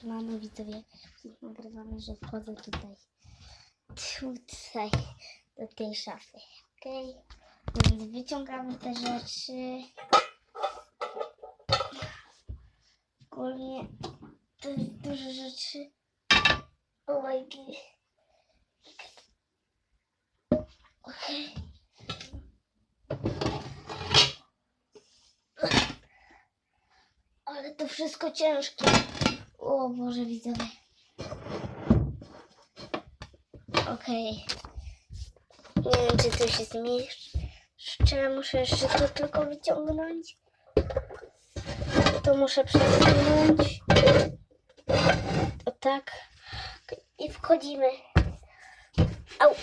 Siemano widzowie, nagrywamy, że wchodzę tutaj, tutaj, do tej szafy, okej? Więc wyciągamy te rzeczy. Ogólnie to dużo rzeczy. Oh my god. Okej. Ale to wszystko ciężkie. O Boże, widzowie. Okej. Nie wiem, czy to się zmieszczę. Muszę jeszcze to tylko wyciągnąć. To muszę przesunąć. O tak. I wchodzimy. Au.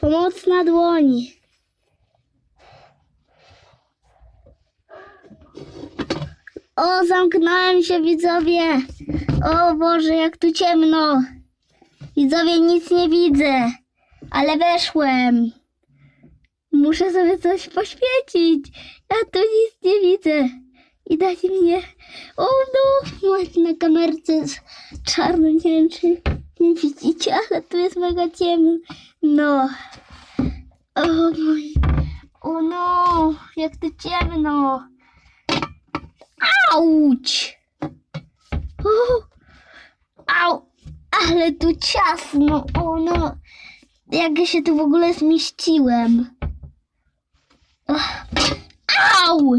Pomocna dłoń. O, zamknąłem się, widzowie. O Boże, jak tu ciemno. Widzowie, nic nie widzę, ale weszłem. Muszę sobie coś poświecić. Ja tu nic nie widzę. I dajcie mnie. O no, na kamerce czarno, nie wiem czy nie widzicie, ale tu jest mega ciemno. No. O mój. O no, jak tu ciemno. Auć! Au! Ale tu ciasno, o no! Jak ja się tu w ogóle zmieściłem? Au!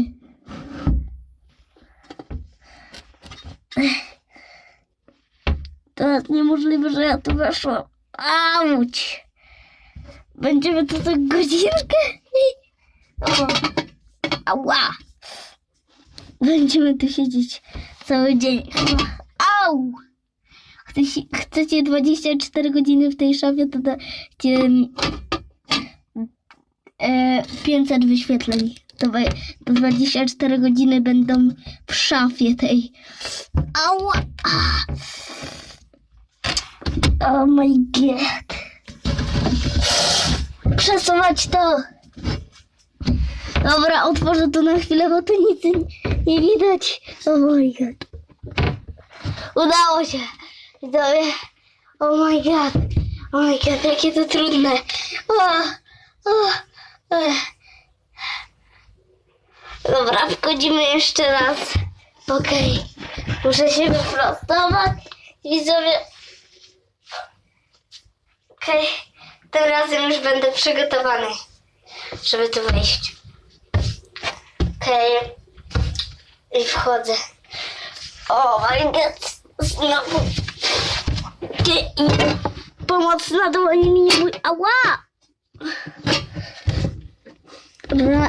To jest niemożliwe, że ja tu weszłam. Auć! Będziemy tu tak godzinkę? Ała! Będziemy tu siedzieć cały dzień. Au! Chcecie, chcecie 24 godziny w tej szafie, to dajcie e, 500 wyświetleń. To, to 24 godziny będą w szafie tej. Ała! Oh my god. Przesuwać to. Dobra, otworzę to na chwilę, bo tu nic nie- widać. Oh my god. Udało się. Widzowie. Oh my god. Oh my god, jakie to trudne. O, o, ech. Dobra, wchodzimy jeszcze raz. Okej. Muszę się wyprostować. Widzowie. Okej. Tym razem już będę przygotowany, żeby tu wejść. Okej. I wchodzę. O my god. Znowu. Pomoc na dłoni mi mój. Ała!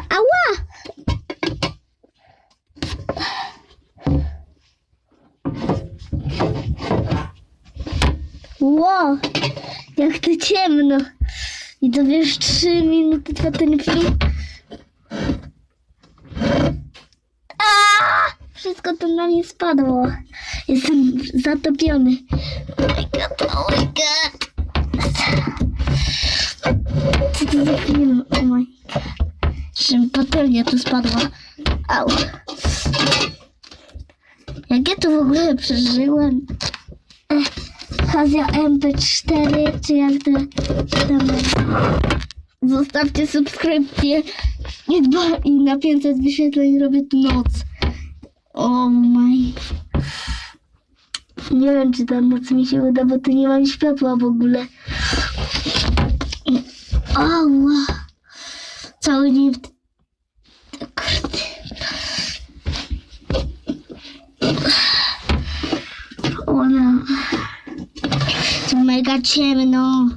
Ała! Ło! Jak to ciemno. I to wiesz, trzy minuty trwa ten film. A! Wszystko to na mnie spadło. Jestem zatopiony. Oh my god, oh my god. Co to za film? Oh my god. Patelnia tu spadła. Au. Jak ja to w ogóle przeżyłem? Ech, Hazja MP4, czy jak to tam... Zostawcie subskrypcję i, dba, i na 500 wyświetleń robię tu noc. O my. Nie wiem, czy ta noc mi się uda, bo tu nie mam światła w ogóle. Ała. Cały dzień w... Kurde. O. To mega ciemno.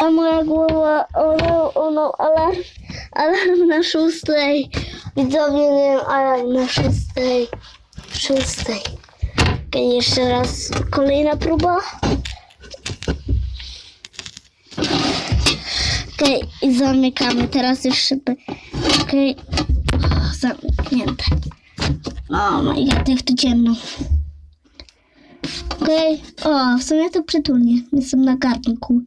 A moja głowa, ono, ono, alarm, alarm na szóstej. Widzowie, nie wiem, alarm na szóstej. Szóstej. Okej, jeszcze raz, kolejna próba. Okej, i zamykamy. Teraz już szyby. Okej, O, zamknięte. O my god, jak tu ciemno. Okej. O, w sumie to przytulnie. Jestem na garnku.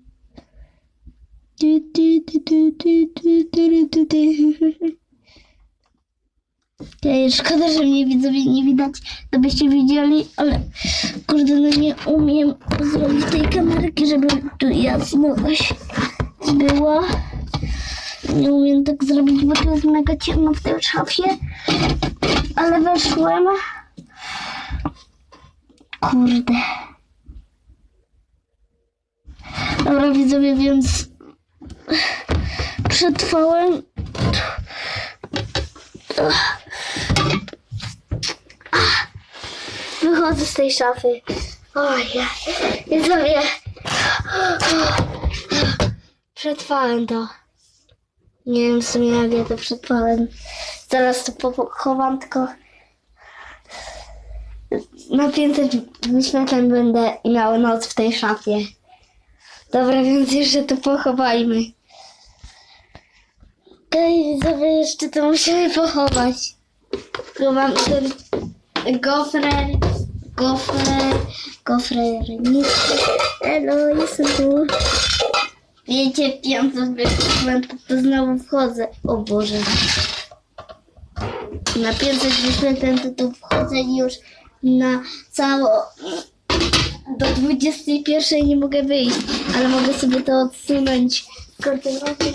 Okay, szkoda, że mnie widzowie nie widać, to byście widzieli, ale kurde, no nie umiem zrobić tej kamerki, żeby tu jasność była. Nie umiem tak zrobić, bo to jest mega ciemno w tej szafie, ale weszłem. Kurde. Dobra, widzowie, więc przetrwałem. Wychodzę z tej szafy. Oj, widzowie. Przetrwałem to. Nie wiem w sumie jak ja to przetrwałem. Zaraz to pochowam, tylko na 500 wyświetleń będę miał noc w tej szafie. Dobra, więc jeszcze to pochowajmy. Okej, widzowie, jeszcze to musimy pochować. Tu mam ten gofrer, gofrer, gofrer, nic. Elo, jestem tu. Wiecie, piąty wyświetleń, to znowu wchodzę. O Boże. Na 500 wyświetleń to wchodzę już na cało... Do 21 nie mogę wyjść, ale mogę sobie to odsunąć. Kontynuację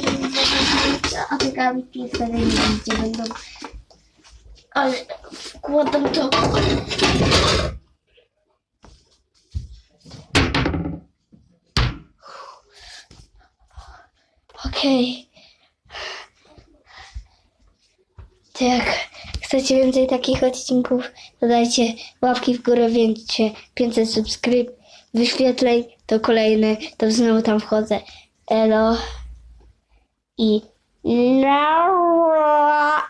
a taka wtedy nie wiem, gdzie będą. Ale wkładam to. Okej. To jak chcecie więcej takich odcinków, to dajcie łapki w górę, więcej 500 subskryp, wyświetleń, to kolejne, to znowu tam wchodzę. it'll eat narrow,